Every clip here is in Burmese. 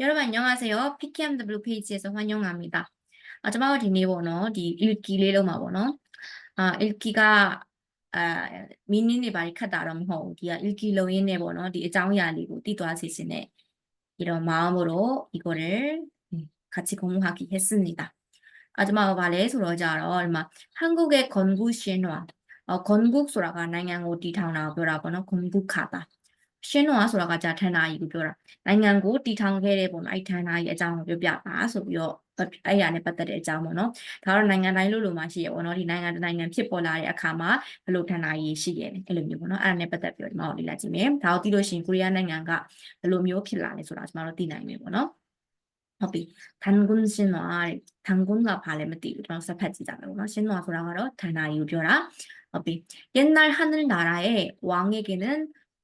여러분 안녕하세요. PKMW 페이지에서 환영합니다. 마지막으로 니번호 니 읽기 레로마번호 아 읽기가 아 미니니 말카다람 호기야 읽기 로인의 번호 니 장이 아니고 디도아시시네 이런 마음으로 이거를 음, 같이 공부하기 했습니다. 마지막으로 말해서 러자로 얼마 한국의 건국 신화 어, 건국 소라가 나양 오디 타나 보라번호 건국하다 ရှင်းတော့ဆိုတာကကြာဌာနကြီးကိုပြောတာနိုင်ငံကိုတည်ထောင်ခဲ့တဲ့ပုံအဲ့ဌာနကြီးအကြောင်းကိုပြောပြပါဆိုပြီးတော့အဲ့ရနဲ့ပတ်သက်တဲ့အကြောင်းပေါ့နော်ဒါတော့နိုင်ငံတိုင်းလို့လို့မှရှိရပေါ့နော်ဒီနိုင်ငံတစ်နိုင်ငံဖြစ်ပေါ်လာတဲ့အခါမှာဘယ်လိုဌာနကြီးရှိရဲလဲအဲ့လိုမျိုးပေါ့နော်အဲ့ဒါနဲ့ပတ်သက်ပြီးတော့ဒီမှာလေ့လာကြည့်မယ်ဒါကိုသိလို့ရှိရင်ကိုရီးယားနိုင်ငံကဘယ်လိုမျိုးဖြစ်လာလဲဆိုတာကျွန်တော်တို့သိနိုင်မယ်ပေါ့နော်ဟုတ်ပြီ단군 신화 단군가ဘာလဲမသိဘူးကျွန်တော်ဆက်ဖတ်ကြည့်ကြမယ်ပေါ့နော်신화ဆိုတာကတော့ဌာနကြီးကိုပြောတာဟုတ်ပြီ옛날하늘나라의왕에게는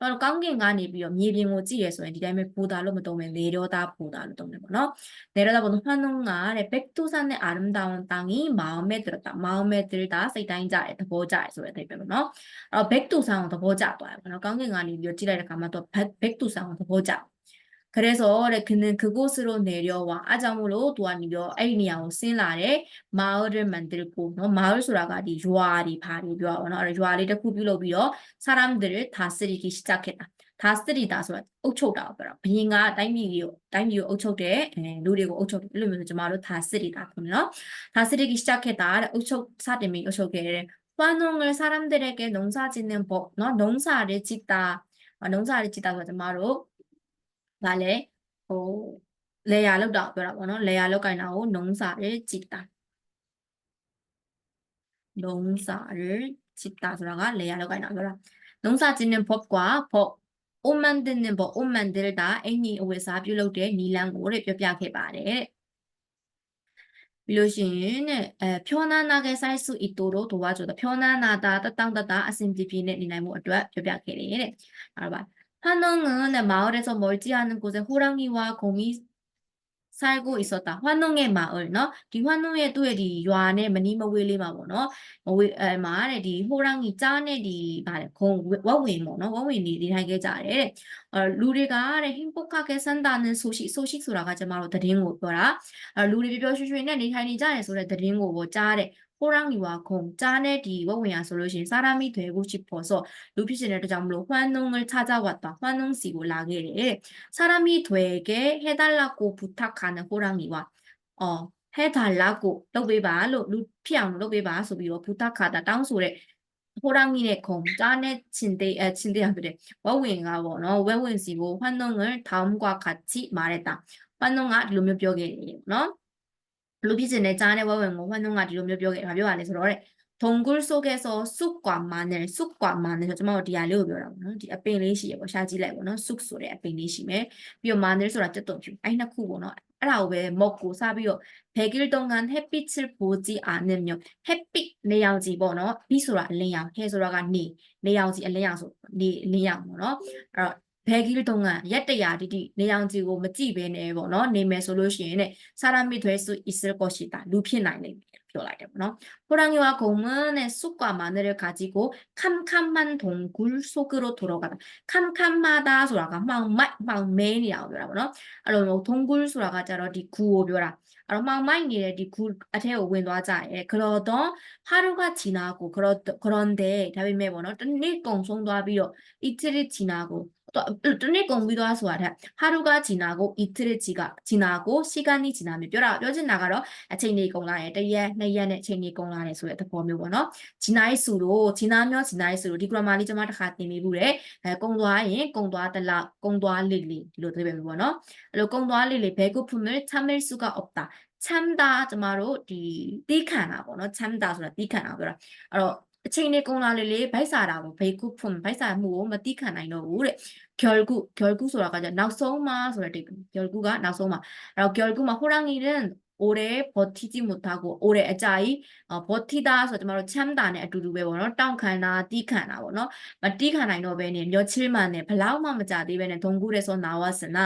အဲ့တော့ကောင်းကင်ကနေပြီးတော့မြေပြင်ကိုကြည့်ရဆိုရင်ဒီတိုင်းပဲဘူတာလို့မသုံးပဲလေရောတာဘူတာလို့သုံးတယ်ပေါ့နော်။လေရောတာဘူတာနှုံးကတဲ့ဘက်တူဆန်နဲ့အာရမ်တောင်းတောင်းကြီးမောင်မဲတရတာမောင်မဲတရတာစိတ်တိုင်းကြတဲ့သဘောကြရဆိုတဲ့အဓိပ္ပာယ်ပေါ့နော်။အဲ့တော့ဘက်တူဆန်ကိုသဘောကြသွားတယ်ပေါ့နော်။ကောင်းကင်ကနေပြီးတော့ကြည့်လိုက်တဲ့အခါမှာသူဘက်ဘက်တူဆန်ကိုသဘောကြတယ် 그래서 그는 그곳으로 내려와 아잠으로 도안이며 엘리야오 신라의 마을을 만들고 어, 마을 수라가리 조아리 네 바리 묘아원어를 조아리를 구비로비어 사람들을 다스리기 시작했다. 다스리다 소라 억초다 그럼 비행가 다이미요 다이미요 억초대 예, 노리고 억초 이러면서 정말로 다스리다 그러면 다스리기 시작했다. 억초 사람이 억초게 환웅을 사람들에게 농사짓는 법너 어, 농사를 짓다. 어, 농사를 짓다 그러면 정말로 ဒါလည်းဟို layer လောက်တော့ပြောတာပေါ့နော် layer လောက်ကင်တာကိုနှုံးစာရကြည်တာနှုံးစာရကြည်တာဆိုတာက layer လောက်ကင်တာပြောတာနှုံးစာခြင်းနဲ့ pop กว่า pop အိုမန်ဒင်းနဲ့ပေါ့အိုမန်ဒဲတာအင်ကြီးအဝယ်စားပြုလုပ်တဲ့နီလန်ကိုတဲ့ပြောပြခဲ့ပါတယ်တဲ့ပြီးလို့ရှိရင်တဲ့အဲဖြောနာနာကဲဆိုင်စုအီတိုတို့တို့ကကျတော့ဖြောနာနာတာတတောင်းတတာအဆင်ပြေပြေနဲ့နေနိုင်မှုအတွက်ပြောပြခဲ့တယ်တဲ့အဲ့ဒါပါ 환웅은 마을에서 멀지 않은 곳에 호랑이와 곰이 살고 있었다. 환웅의 마을, 너? 디 환웅의 또에 디 요안에 많이 먹을리 마뭐, 너? 뭐에 말에 디 호랑이 짠에 디 말에 공 워윈 뭐, 너? 워윈이 디 하게 잘해. 어, 루리가 행복하게 산다는 소식 소식 소라가지 말로 드린 거 뭐라? 어, 루리 비벼 슈슈이네 디 하니 잘해 소리 드린 거뭐 잘해. 호랑이와 공, 짜내기 워우야 솔루션 사람이 되고 싶어서 루피시네를 잠로 환웅을 찾아왔다. 환웅시고 라게를 사람이 되게 해달라고 부탁하는 호랑이와 어 해달라고 로비바로 루피앙 로비바 소비로 부탁하다 당소를 호랑이의 공, 짜내 침대 에 침대야 그래 워우인가 워너 워우인시고 환웅을 다음과 같이 말했다. 환웅아 루미벽에 너 ဘလို့ဖြစ်စင်တဲ့ကြားနဲ့ဝဲဝဲကိုဝမ်းလုံးကဒီလိုမျိုးပြောခဲ့ဘာပြောရလဲဆိုတော့တဲ့ဘုံကုဆိုကဲဆိုစုကွာမာနဲ့စုကွာမာနဲ့ဆိုကျွန်မတို့ဒီဟာလေးကိုပြောတာပေါ့နော်ဒီအပင်လေးရှိရပေါ့ရှားကြည့်လိုက်ပေါ့နော်စုဆိုတဲ့အပင်လေးရှိမယ်ပြီးတော့မာနဲ့ဆိုတာတက်တုံဖြူအဲ့နှစ်ခုပေါ့နော်အဲ့ဒါကိုပဲမော့ကိုစပြီးတော့ဘယ်ကီတုံကန် happy chip ဘူကြီးအာနဲ့မျိုး happy နေရောင်ကြီးပေါ့နော်ပြီးဆိုတာအလင်းရောင်ဟဲဆိုတာကနေနေရောင်ကြီးအလင်းရောင်ဆိုနေအလင်းရောင်ပေါ့နော်အဲ့တော့ 100일 동안 옛대야리리 내양지고 뭐 찌베네 보너? 네메 솔루션에 사람이 될 수 있을 것이다. 루피나이네. 표라이래 보너. 호랑이와 공은의 쑥과 마늘을 가지고 캄캄한 동굴 속으로 돌아가다. 캄캄하다 소라가 막막막매니라오라보너? 아로 뭐 동굴 소라가자로 리구오묘라. 네 아로 망마이니래 리구 네 아테 오웬 와자에 예, 그러던 하루가 지나고 그러 그런데 다음에 뭐 보너? 또 일동 송도 하비로 이틀이 지나고 또တစ်နေ့ 공부도ဆိုတာ 하루가 지나고 이틀이 지가 지나고 시간이 지나면ပြောတာ ပြောချင်တာကတော့အချိန်တွေကုန်လာတယ်တစ်ရက်နှစ်ရက်နဲ့အချိန်တွေကုန်လာတယ်ဆိုတဲ့သဘောမျိုးပေါ့နော် 지나이 수로 지나면 지나이 수로 ဒီ grammar လေးကျွန်မတစ်ခါသင်ပေးဘူးတယ်အဲကုန်သွားရင်ကုန်သွားတလားကုန်သွားလေလေဒီလိုသိပဲမျိုးပေါ့နော်အဲ့လိုကုန်သွားလေလေ 배고픔을 참을 수가 없다 참다 ကျမတို့ဒီတီးခံတာပေါ့နော် 참다 ဆိုတာတီးခံတာပြောတာအဲ့တော့ အချိန်လေးကုန်လာလေလေဗိုက်စာတာကိုဘေကုဖွန်ဗိုက်စာမှုကိုမတိခံနိုင်တော့ဘူးတဲ့ 결국 결국ဆိုတာကကြနောက်ဆုံးမှာဆိုတဲ့တိတ် 결국가 နောက်ဆုံးမှာအဲ့တော့ 결국 မှာ 호랑이는 오래 버티지 못하고 오래 아자이 어, 버티다ဆိုတော့ကျမတို့ချမ်းသာနဲ့အတူတူပဲပေါ့နော်တောင့်ခံတာတီးခံတာပေါ့နော်မတီးခံနိုင်တော့ဘဲနဲ့မျောချစ်မှန်နဲ့ဘလောက်မှမကြသေးပဲနဲ့ဒုံကူရဲဆိုနာဝစနာ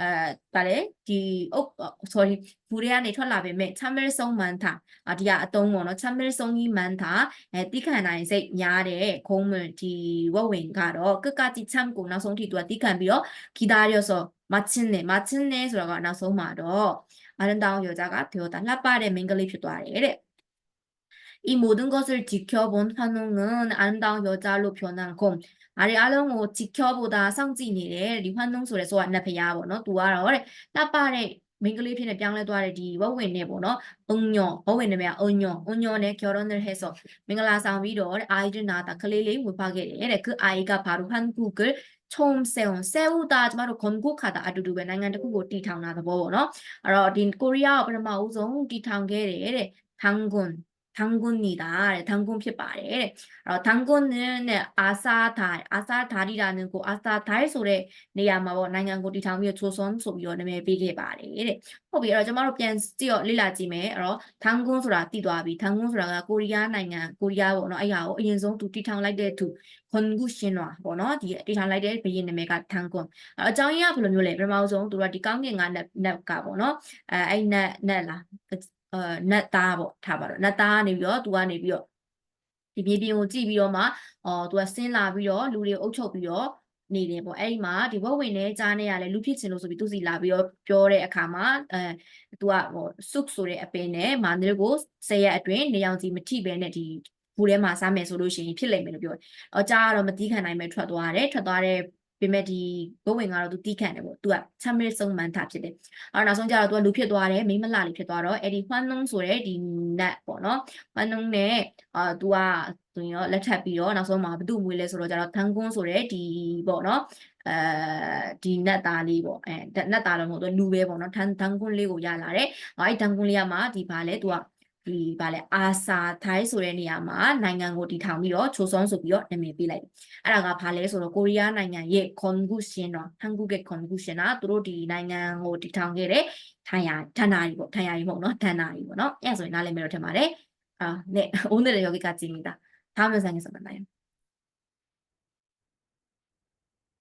အဲဒါလေဒီအုတ် sorry ဘူးတွေကနေထွက်လာပေမဲ့ chamber song mantha ဒီကအတုံးပေါ့နော် chamber song ကြီး mantha အဲတိခံနိုင်စိတ်များတဲ့ခုံးဒီဝက်ဝင်ကတော့ကကတိ cham ကိုနောက်ဆုံးထိသူကတိခံပြီးတော့ဂီတာရောဆိုမချင်းနေမချင်းနေဆိုတော့ကနောက်ဆုံးမှာတော့အရန်တောင်ယောက်ျားကပြောတာလှပတဲ့မိန်းကလေးဖြစ်သွားတယ်တဲ့ 이 모든 것을 지켜본 환웅은 아름다운 여자로 변한 곰. 아래 알롱고 지켜보다 성진이래. 이 환웅 소리에서 왔나 배야 보노. 두아로 그래. 라빠의 맹글이 피는 병을 도와래 디 워윈네 보노. 응녀. 워윈네 뭐야? 응녀. 응녀네 결혼을 해서 맹글라 싸움이로 아이를 낳았다. 클레리 못 파게 돼. 그 아이가 바로 한국을 처음 세운 세우다 ကျမတို့ 건국하다 အတူတူပဲနိုင်ငံတစ်ခုကိုတည်ထောင်တာသဘောပေါ့နော်အဲ့တော့ဒီကိုရီးယားကိုပထမဦးဆုံးတည်ထောင်ခဲ့တယ်တဲ့ 당군 당군이다 တဲ့ 당군 ဖြစ်ပါတယ်တဲ့အဲ့တော့ 당군은 နဲ့ 아사달 아사달이라는 그 아사달 ဆိုတဲ့နေရာမှာပေါ့နိုင်ငံကိုတည်ထောင်ပြီးတော့ 조선 ဆိုပြီးတော့နာမည်ပေးခဲ့ပါတယ်တဲ့ဟုတ်ပြီအဲ့တော့ကျမတို့ပြန်ကြည့်တော့လေ့လာကြည့်မယ်အဲ့တော့ 당군 ဆိုတာတည်သွားပြီ 당군 ဆိုတာကကိုရီးယားနိုင်ငံကိုရီးယားပေါ့နော်အဲ့ဟာကိုအရင်ဆုံးသူတည်ထောင်လိုက်တဲ့သူ 건국 신화 ပေါ့နော်ဒီတည်ထောင်လိုက်တဲ့ဘုရင်နာမည်က 당군 အကြောင်းရင်းကဘယ်လိုမျိုးလဲပထမဆုံးသူကဒီကောင်းကင်ကနတ်နတ်ကပေါ့နော်အဲအဲ့နတ်နတ်လား အဲနတ်သားပေါ့ထားပါတော့နတ်သားကနေပြီးတော့သူကနေပြီးတော့ဒီမြေပြင်ကိုကြည့်ပြီးတော့မှအော်သူကဆင်းလာပြီးတော့လူတွေအုပ်ချုပ်ပြီးတော့နေတယ်ပေါ့အဲ့ဒီမှာဒီဘဝဝင်တဲ့ကြားနေရလဲလူဖြစ်ချင်လို့ဆိုပြီးသူစီလာပြီးတော့ပြောတဲ့အခါမှာအဲသူကဟိုစုဆိုတဲ့အပင်နဲ့မာနစ်ကိုဆယ်ရက်အတွင်းနေအောင်စီမထိပဲနဲ့ဒီဘူးထဲမှာစားမယ်ဆိုလို့ရှိရင်ဖြစ်လိမ့်မယ်လို့ပြောတယ်။အော်ကြားကတော့မတီးခံနိုင်ပဲထွက်သွားတယ်ထွက်သွားတဲ့ ပေမဲ့ဒီဘုတ်ဝင်ကတော့သူတီးခံတယ်ပေါ့သူကချမ်းမရဆုံးမှန်တာဖြစ်တယ်အဲ့တော့နောက်ဆုံးကျတော့သူကလူဖြစ်သွားတယ်မိမလှလေးဖြစ်သွားတော့အဲ့ဒီဟွမ်နုံဆိုတဲ့ဒီနတ်ပေါ့နော်ဟွမ်နုံနဲ့အာသူကသူရောလက်ထပ်ပြီးတော့နောက်ဆုံးမှာဘသူ့မွေးလဲဆိုတော့ကျတော့ထန်ကွန်းဆိုတဲ့ဒီပေါ့နော်အဲဒီနတ်သားလေးပေါ့အဲနတ်သားတော့မဟုတ်သူလူပဲပေါ့နော်ထန်ထန်ကွန်းလေးကိုရလာတယ်အဲ့ဒီထန်ကွန်းလေးကမှဒီဘာလဲသူက ဒီဗာလဲအာစာထိုင်းဆိုတဲ့နေရာမှာနိုင်ငံကိုတည်ထောင်ပြီးတော့ချိုးစောဆိုပြီးတော့နာမည်ပေးလိုက်တယ်။အဲ့ဒါကဘာလဲဆိုတော့ကိုရီးယားနိုင်ငံရဲ့ congusion တော့ 한국의 congusion ကသူတို့ဒီနိုင်ငံကိုတည်ထောင်ခဲ့တဲ့ထိုင်ယာဌာနကြီးပေါ့ထိုင်ယာကြီးမဟုတ်နော်ဌာနကြီးပေါ့နော်။အဲ့ဒါဆိုရင်နားလည်မယ်လို့ထင်ပါတယ်။အာ네 오늘은 여기까지입니다. 다음 영상에서 만나요.